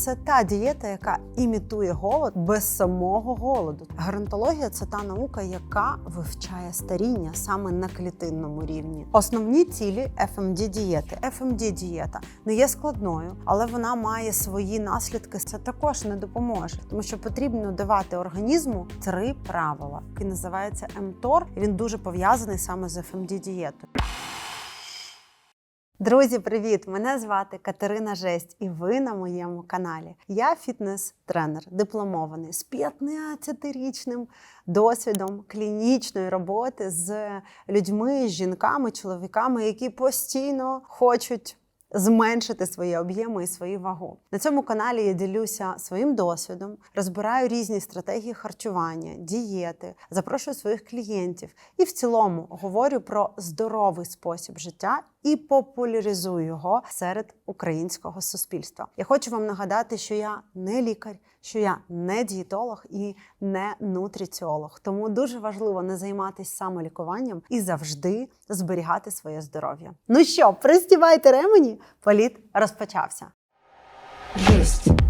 це та дієта, яка імітує голод без самого голоду. Геронтологія це та наука, яка вивчає старіння саме на клітинному рівні. Основні цілі fmd дієти. fmd дієта не є складною, але вона має свої наслідки. Це також не допоможе, тому що потрібно давати організму три правила, які називаються МТОР. Він дуже пов'язаний саме з fmd дієтою. Друзі, привіт! Мене звати Катерина Жесть, і ви на моєму каналі. Я фітнес-тренер, дипломований з 15-річним досвідом клінічної роботи з людьми, жінками, чоловіками, які постійно хочуть. Зменшити свої об'єми і свою вагу на цьому каналі. Я ділюся своїм досвідом, розбираю різні стратегії харчування, дієти, запрошую своїх клієнтів і в цілому говорю про здоровий спосіб життя і популяризую його серед українського суспільства. Я хочу вам нагадати, що я не лікар, що я не дієтолог і не нутриціолог. Тому дуже важливо не займатися самолікуванням і завжди зберігати своє здоров'я. Ну що, пристібайте ремені, політ розпочався. Есть.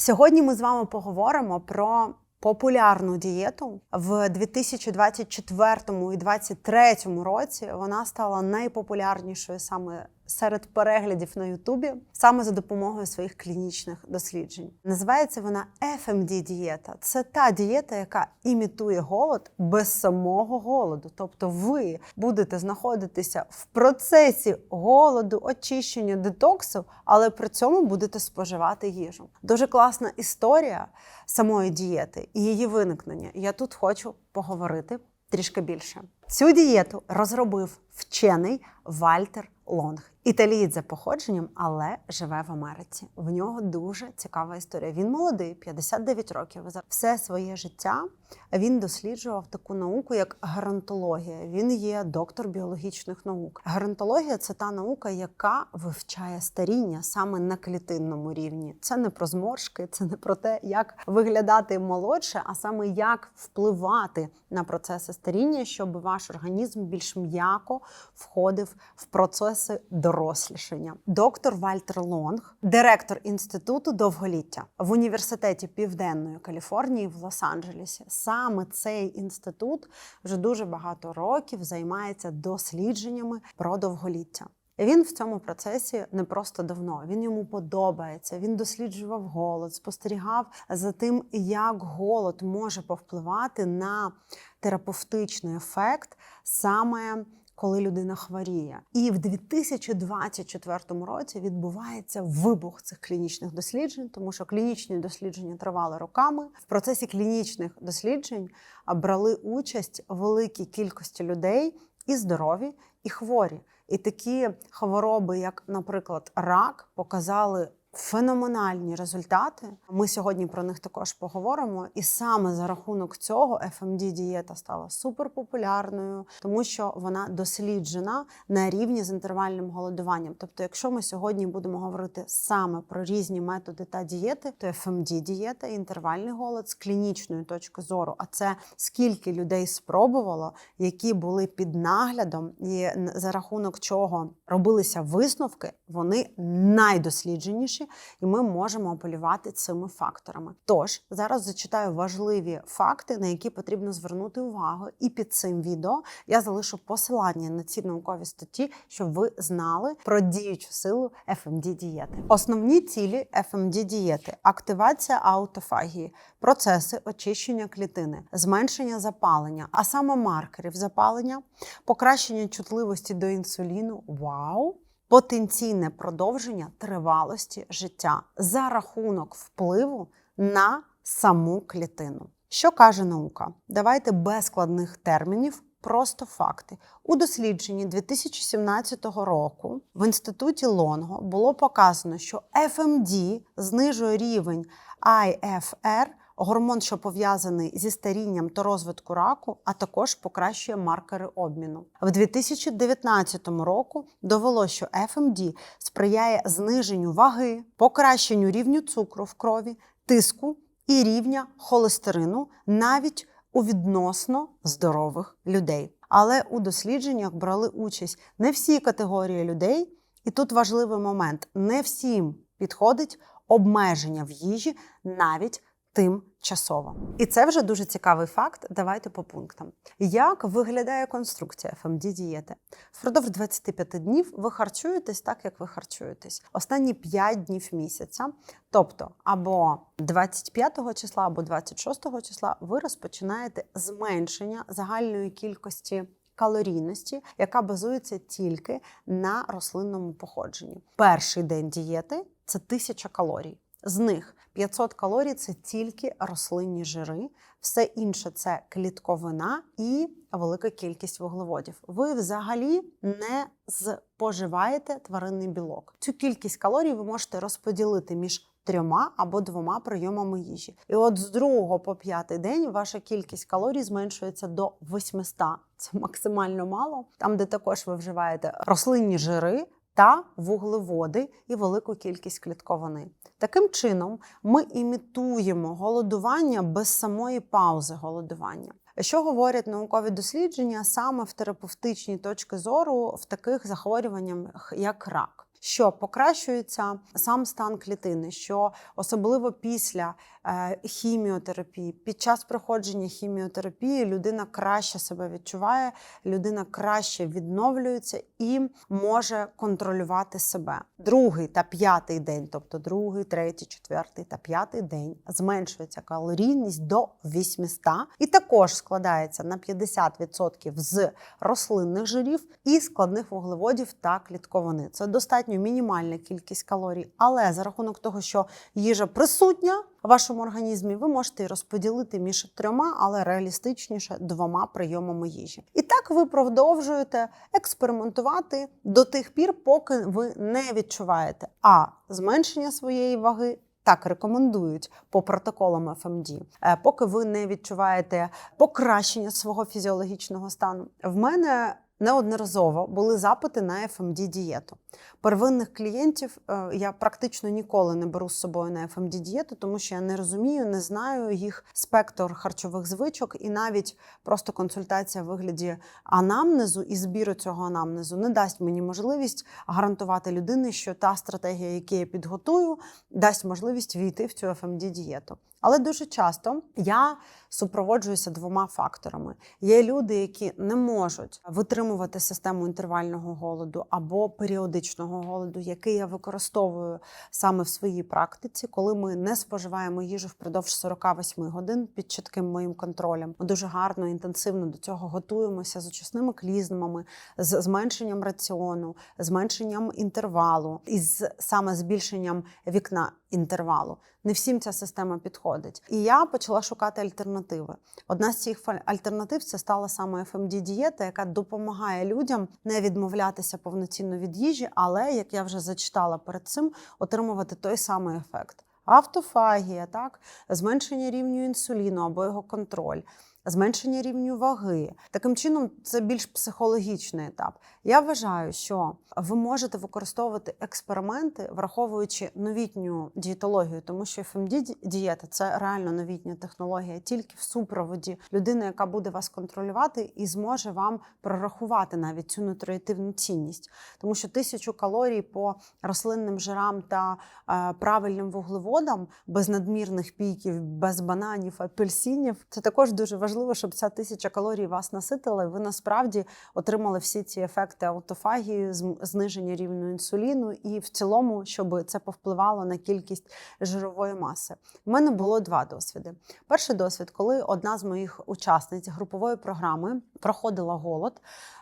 Сьогодні ми з вами поговоримо про популярну дієту в 2024 і 2023 році. Вона стала найпопулярнішою саме серед переглядів на Ютубі, саме за допомогою своїх клінічних досліджень. Називається вона fmd дієта Це та дієта, яка імітує голод без самого голоду. Тобто, ви будете знаходитися в процесі голоду, очищення детоксу, але при цьому будете споживати їжу. Дуже класна історія самої дієти і її виникнення. Я тут хочу поговорити трішки більше. Цю дієту розробив вчений Вальтер Лонг. Італієць за походженням, але живе в Америці. В нього дуже цікава історія. Він молодий, 59 років. За Все своє життя він досліджував таку науку, як геронтологія. Він є доктор біологічних наук. Геронтологія це та наука, яка вивчає старіння саме на клітинному рівні. Це не про зморшки, це не про те, як виглядати молодше, а саме як впливати на процеси старіння, щоб ваш організм більш м'яко входив в процеси дорослішання. Доктор Вальтер Лонг, директор інституту довголіття в університеті Південної Каліфорнії в Лос-Анджелесі. Саме цей інститут вже дуже багато років займається дослідженнями про довголіття. Він в цьому процесі не просто давно. Він йому подобається. Він досліджував голод, спостерігав за тим, як голод може повпливати на терапевтичний ефект саме коли людина хворіє. І в 2024 році відбувається вибух цих клінічних досліджень, тому що клінічні дослідження тривали роками. В процесі клінічних досліджень брали участь великій кількості людей і здорові, і хворі. І такі хвороби, як, наприклад, рак, показали Феноменальні результати. Ми сьогодні про них також поговоримо. І саме за рахунок цього fmd дієта стала суперпопулярною, тому що вона досліджена на рівні з інтервальним голодуванням. Тобто, якщо ми сьогодні будемо говорити саме про різні методи та дієти, то fmd дієта інтервальний голод з клінічної точки зору. А це скільки людей спробувало, які були під наглядом, і за рахунок чого робилися висновки, вони найдослідженіші і ми можемо апелювати цими факторами. Тож зараз зачитаю важливі факти, на які потрібно звернути увагу. І під цим відео я залишу посилання на ці наукові статті, щоб ви знали про діючу силу fmd дієти. Основні цілі fmd дієти активація аутофагії, процеси очищення клітини, зменшення запалення, а саме маркерів запалення, покращення чутливості до інсуліну. Вау! Потенційне продовження тривалості життя за рахунок впливу на саму клітину. Що каже наука? Давайте без складних термінів. Просто факти у дослідженні 2017 року в інституті Лонго було показано, що FMD знижує рівень IFR гормон, що пов'язаний зі старінням та розвитку раку, а також покращує маркери обміну. В 2019 року довело, що FMD сприяє зниженню ваги, покращенню рівню цукру в крові, тиску і рівня холестерину навіть у відносно здорових людей. Але у дослідженнях брали участь не всі категорії людей, і тут важливий момент: не всім підходить обмеження в їжі навіть тимчасово. І це вже дуже цікавий факт. Давайте по пунктам. Як виглядає конструкція fmd дієти Впродовж 25 днів ви харчуєтесь так, як ви харчуєтесь. Останні 5 днів місяця, тобто або 25 числа, або 26 числа, ви розпочинаєте зменшення загальної кількості. Калорійності, яка базується тільки на рослинному походженні. Перший день дієти це 1000 калорій. З них 500 калорій це тільки рослинні жири, все інше це клітковина і велика кількість вуглеводів. Ви взагалі не споживаєте тваринний білок. Цю кількість калорій ви можете розподілити між трьома або двома прийомами їжі. І от з другого по п'ятий день ваша кількість калорій зменшується до 800. Це максимально мало. Там, де також ви вживаєте рослинні жири. Та вуглеводи і велику кількість клітковини. Таким чином, ми імітуємо голодування без самої паузи голодування. Що говорять наукові дослідження саме в терапевтичній точки зору в таких захворюваннях, як рак? Що покращується сам стан клітини, що особливо після е, хіміотерапії, під час проходження хіміотерапії людина краще себе відчуває, людина краще відновлюється і може контролювати себе. Другий та п'ятий день, тобто другий, третій, четвертий та п'ятий день, зменшується калорійність до 800 і також складається на 50% з рослинних жирів і складних вуглеводів та клітковини. Це достатньо мінімальна кількість калорій, але за рахунок того, що їжа присутня в вашому організмі, ви можете розподілити між трьома, але реалістичніше двома прийомами їжі. І так ви продовжуєте експериментувати до тих пір, поки ви не відчуваєте а зменшення своєї ваги. Так рекомендують по протоколам ФМД. Е, Поки ви не відчуваєте покращення свого фізіологічного стану. В мене неодноразово були запити на fmd дієту. Первинних клієнтів е, я практично ніколи не беру з собою на fmd дієту тому що я не розумію, не знаю їх спектр харчових звичок, і навіть просто консультація в вигляді анамнезу і збіру цього анамнезу не дасть мені можливість гарантувати людині, що та стратегія, яку я підготую, дасть можливість війти в цю fmd дієту Але дуже часто я супроводжуюся двома факторами: є люди, які не можуть витримувати систему інтервального голоду або періодичного голоду, який я використовую саме в своїй практиці, коли ми не споживаємо їжу впродовж 48 годин під чітким моїм контролем. Ми дуже гарно інтенсивно до цього готуємося з очисними клізмами, з зменшенням раціону, зменшенням інтервалу і з саме збільшенням вікна інтервалу. Не всім ця система підходить. І я почала шукати альтернативи. Одна з цих альтернатив це стала саме fmd дієта яка допомагає людям не відмовлятися повноцінно від їжі, але як я вже зачитала перед цим, отримувати той самий ефект. Автофагія, так, зменшення рівню інсуліну або його контроль. Зменшення рівню ваги. Таким чином, це більш психологічний етап. Я вважаю, що ви можете використовувати експерименти, враховуючи новітню дієтологію, тому що fmd дієта це реально новітня технологія, тільки в супроводі людини, яка буде вас контролювати і зможе вам прорахувати навіть цю нутріативну цінність, тому що тисячу калорій по рослинним жирам та е, правильним вуглеводам без надмірних піків, без бананів, апельсинів, це також дуже важливо, щоб ця тисяча калорій вас наситила, і ви насправді отримали всі ці ефекти аутофагії, зниження рівню інсуліну, і в цілому, щоб це повпливало на кількість жирової маси. У мене було два досвіди. Перший досвід, коли одна з моїх учасниць групової програми проходила голод,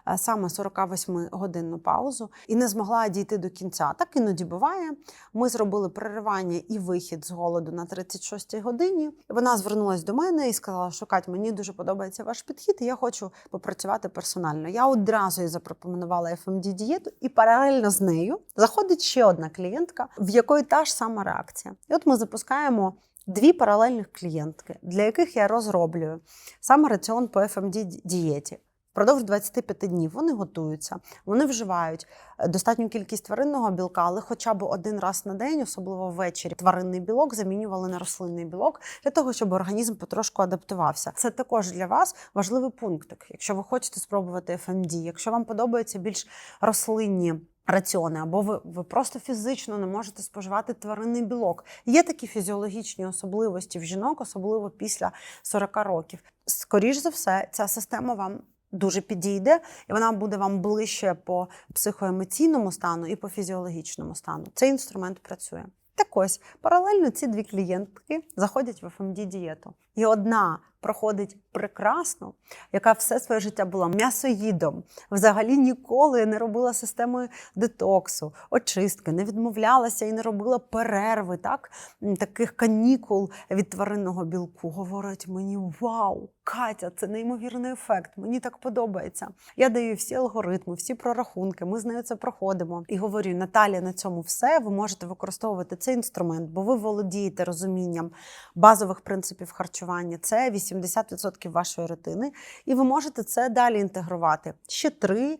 е, саме 48-годинну паузу, і не змогла дійти до кінця. Так іноді буває. Ми зробили переривання і вихід з голоду на 36-й годині. Вона звернулася до мене і сказала, що Кать, мені дуже подобається ваш підхід, і я хочу попрацювати персонально. Я одразу їй запропонувала fmd дієту і паралельно з нею заходить ще одна клієнтка, в якої та ж сама реакція. І от ми запускаємо. Дві паралельних клієнтки, для яких я розроблюю саме раціон по fmd дієті. Впродовж 25 днів вони готуються, вони вживають е, достатню кількість тваринного білка, але хоча б один раз на день, особливо ввечері, тваринний білок замінювали на рослинний білок для того, щоб організм потрошку адаптувався. Це також для вас важливий пунктик. Якщо ви хочете спробувати FMD, якщо вам подобаються більш рослинні. Раціони, або ви, ви просто фізично не можете споживати тваринний білок. Є такі фізіологічні особливості в жінок, особливо після 40 років. Скоріш за все, ця система вам дуже підійде, і вона буде вам ближче по психоемоційному стану і по фізіологічному стану. Цей інструмент працює. Так ось паралельно ці дві клієнтки заходять в fmd дієту і одна проходить прекрасно, яка все своє життя була м'ясоїдом, взагалі ніколи не робила системою детоксу, очистки, не відмовлялася і не робила перерви, так таких канікул від тваринного білку. Говорить мені: Вау, Катя, це неймовірний ефект. Мені так подобається. Я даю всі алгоритми, всі прорахунки. Ми з нею це проходимо. І говорю: Наталія, на цьому все. Ви можете використовувати цей інструмент, бо ви володієте розумінням базових принципів харчування. Це 80% вашої рутини, і ви можете це далі інтегрувати ще 3-4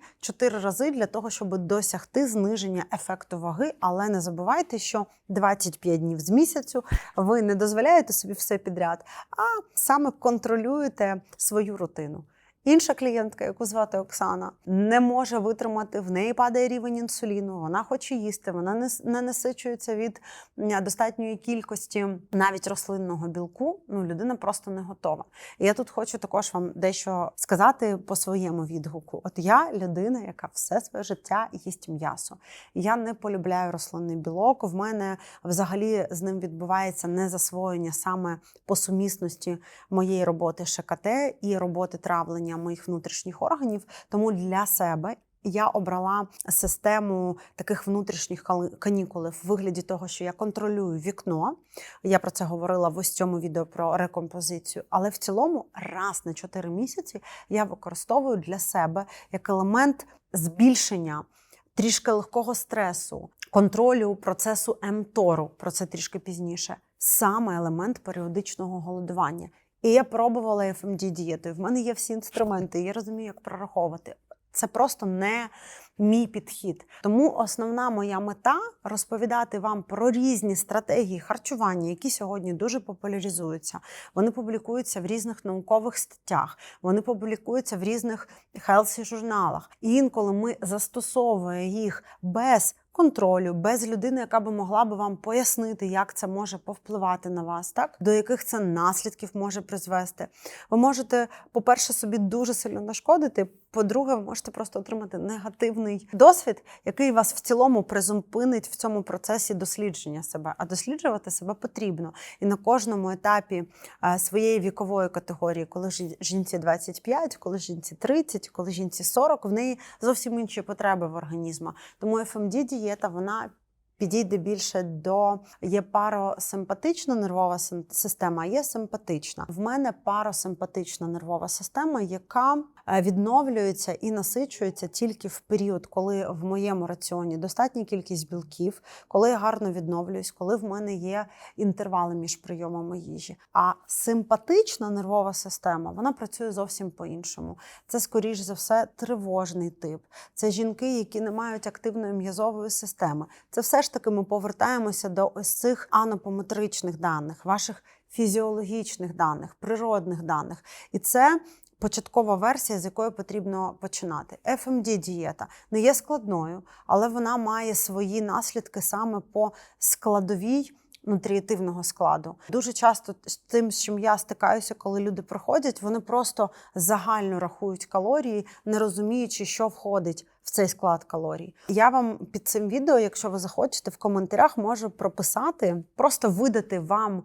рази для того, щоб досягти зниження ефекту ваги. Але не забувайте, що 25 днів з місяцю ви не дозволяєте собі все підряд, а саме контролюєте свою рутину. Інша клієнтка, яку звати Оксана, не може витримати, в неї падає рівень інсуліну, вона хоче їсти, вона не, не насичується від достатньої кількості навіть рослинного білку. Ну, людина просто не готова. І я тут хочу також вам дещо сказати по своєму відгуку. От я людина, яка все своє життя їсть м'ясо. Я не полюбляю рослинний білок. В мене взагалі з ним відбувається незасвоєння саме по сумісності моєї роботи ШКТ і роботи травлення моїх внутрішніх органів. Тому для себе. Я обрала систему таких внутрішніх кали- канікул в вигляді того, що я контролюю вікно. Я про це говорила в ось цьому відео про рекомпозицію. Але в цілому, раз на 4 місяці я використовую для себе як елемент збільшення трішки легкого стресу, контролю процесу МТОРу, про це трішки пізніше, саме елемент періодичного голодування. І я пробувала fmd дієту. В мене є всі інструменти, я розумію, як прораховувати. Це просто не мій підхід. Тому основна моя мета розповідати вам про різні стратегії харчування, які сьогодні дуже популяризуються. Вони публікуються в різних наукових статтях, вони публікуються в різних хелсі журналах. І інколи ми застосовуємо їх без контролю, без людини, яка би могла би вам пояснити, як це може повпливати на вас, так до яких це наслідків може призвести. Ви можете, по-перше, собі дуже сильно нашкодити. По-друге, ви можете просто отримати негативний досвід, який вас в цілому призупинить в цьому процесі дослідження себе. А досліджувати себе потрібно. І на кожному етапі е, своєї вікової категорії, коли жі- жінці 25, коли жінці 30, коли жінці 40, в неї зовсім інші потреби в організму. Тому fmd дієта вона. Підійде більше до є паросимпатична нервова система, є симпатична. В мене паросимпатична нервова система, яка е, відновлюється і насичується тільки в період, коли в моєму раціоні достатня кількість білків, коли я гарно відновлююсь, коли в мене є інтервали між прийомами їжі. А симпатична нервова система вона працює зовсім по-іншому. Це, скоріш за все, тривожний тип. Це жінки, які не мають активної м'язової системи. Це все ж таки ми повертаємося до ось цих анопометричних даних, ваших фізіологічних даних, природних даних. І це початкова версія, з якої потрібно починати. fmd дієта не є складною, але вона має свої наслідки саме по складовій. Нутрієтивного складу дуже часто з тим, з чим я стикаюся, коли люди приходять, вони просто загально рахують калорії, не розуміючи, що входить в цей склад калорій. Я вам під цим відео, якщо ви захочете, в коментарях можу прописати, просто видати вам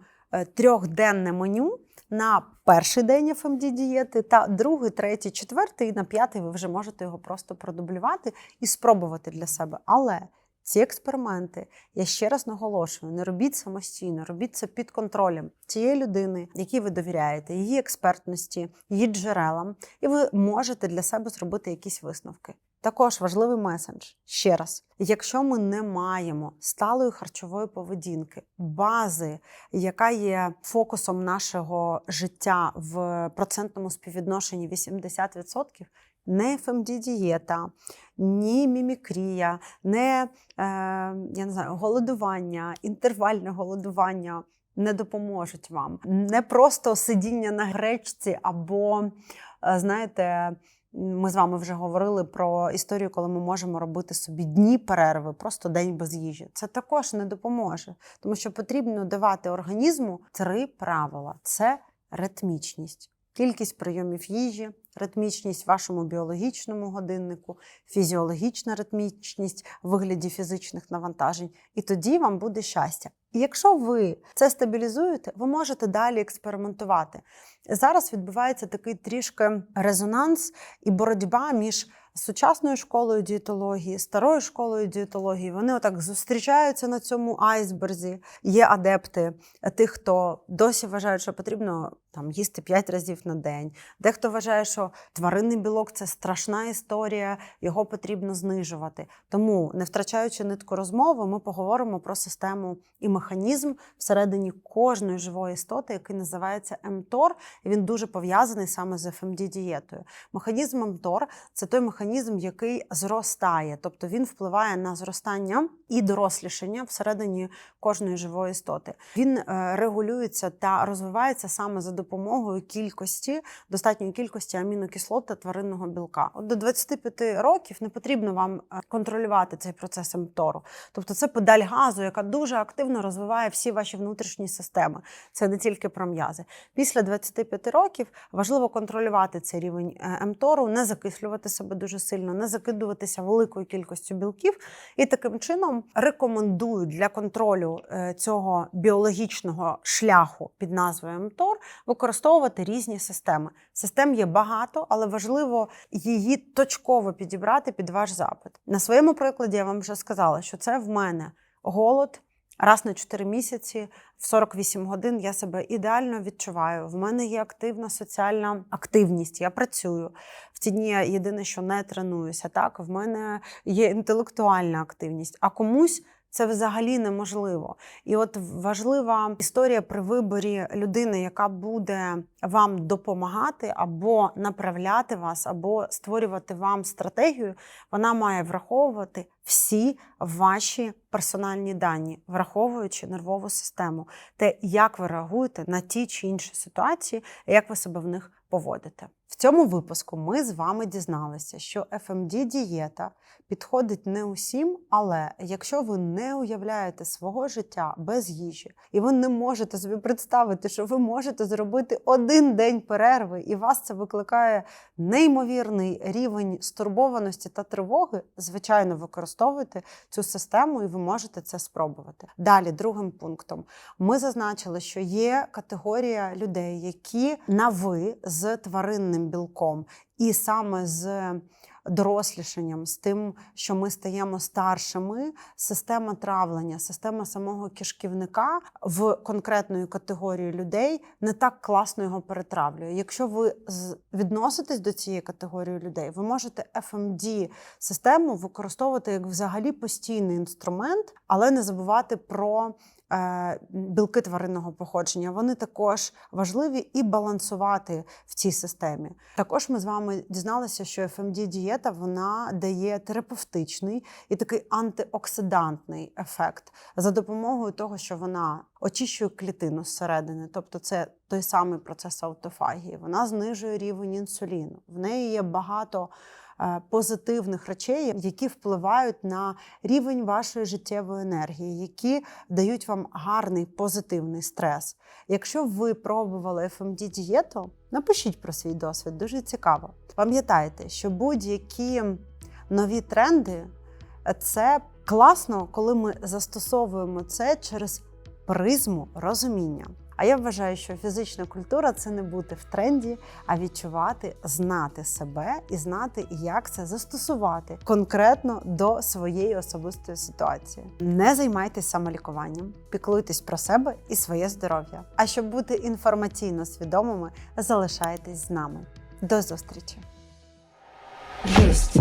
трьохденне меню на перший день fmd дієти та другий, третій, четвертий, і на п'ятий ви вже можете його просто продублювати і спробувати для себе. Але ці експерименти, я ще раз наголошую, не робіть самостійно, робіть це під контролем цієї людини, якій ви довіряєте, її експертності, її джерелам, і ви можете для себе зробити якісь висновки. Також важливий меседж ще раз: якщо ми не маємо сталої харчової поведінки, бази, яка є фокусом нашого життя в процентному співвідношенні 80%, не FMD дієта, ні мімікрія, не, е, я не знаю, голодування, інтервальне голодування не допоможуть вам. Не просто сидіння на гречці або, е, знаєте, ми з вами вже говорили про історію, коли ми можемо робити собі дні перерви, просто день без їжі. Це також не допоможе, тому що потрібно давати організму три правила: це ритмічність, кількість прийомів їжі, ритмічність в вашому біологічному годиннику, фізіологічна ритмічність в вигляді фізичних навантажень, і тоді вам буде щастя. І якщо ви це стабілізуєте, ви можете далі експериментувати. Зараз відбувається такий трішки резонанс і боротьба між сучасною школою дієтології, старою школою дієтології. Вони отак зустрічаються на цьому айсберзі. Є адепти тих, хто досі вважають, що потрібно там їсти 5 разів на день. Дехто вважає, що тваринний білок це страшна історія, його потрібно знижувати. Тому, не втрачаючи нитку розмови, ми поговоримо про систему і механізм всередині кожної живої істоти, який називається МТОР. І він дуже пов'язаний саме з fmd дієтою Механізм МТОР це той механізм, який зростає, тобто він впливає на зростання і дорослішання всередині кожної живої істоти. Він е, регулюється та розвивається саме за допомогою кількості, достатньої кількості амінокислот та тваринного білка. От до 25 років не потрібно вам е, контролювати цей процес МТОРу. Тобто це педаль газу, яка дуже активно розвиває всі ваші внутрішні системи. Це не тільки про м'язи. Після 25 років важливо контролювати цей рівень е, МТОРу, не закислювати себе дуже сильно, не закидуватися великою кількістю білків. І таким чином рекомендую для контролю е, цього біологічного шляху під назвою МТОР використовувати різні системи. Систем є багато, але важливо її точково підібрати під ваш запит. На своєму прикладі я вам вже сказала, що це в мене голод. Раз на 4 місяці в 48 годин я себе ідеально відчуваю. В мене є активна соціальна активність. Я працюю в ці дні. Я єдине, що не тренуюся. Так, в мене є інтелектуальна активність, а комусь. Це взагалі неможливо. І от важлива історія при виборі людини, яка буде вам допомагати або направляти вас, або створювати вам стратегію, вона має враховувати всі ваші персональні дані, враховуючи нервову систему, те, як ви реагуєте на ті чи інші ситуації, як ви себе в них поводите. В цьому випуску ми з вами дізналися, що fmd дієта підходить не усім, але якщо ви не уявляєте свого життя без їжі, і ви не можете собі представити, що ви можете зробити один день перерви, і вас це викликає неймовірний рівень стурбованості та тривоги, звичайно, використовуйте цю систему, і ви можете це спробувати. Далі, другим пунктом, ми зазначили, що є категорія людей, які на ви з тваринним білком, і саме з дорослішанням, з тим, що ми стаємо старшими, система травлення, система самого кишківника в конкретної категорії людей не так класно його перетравлює. Якщо ви відноситесь до цієї категорії людей, ви можете fmd систему використовувати як взагалі постійний інструмент, але не забувати про білки тваринного походження. Вони також важливі і балансувати в цій системі. Також ми з вами дізналися, що fmd дієта вона дає терапевтичний і такий антиоксидантний ефект за допомогою того, що вона очищує клітину зсередини, тобто це той самий процес аутофагії. Вона знижує рівень інсуліну. В неї є багато е, позитивних речей, які впливають на рівень вашої життєвої енергії, які дають вам гарний позитивний стрес. Якщо ви пробували fmd дієту напишіть про свій досвід, дуже цікаво. Пам'ятайте, що будь-які нові тренди це класно, коли ми застосовуємо це через призму розуміння. А я вважаю, що фізична культура це не бути в тренді, а відчувати, знати себе і знати, як це застосувати конкретно до своєї особистої ситуації. Не займайтесь самолікуванням, піклуйтесь про себе і своє здоров'я. А щоб бути інформаційно свідомими, залишайтесь з нами. До зустрічі! Есть.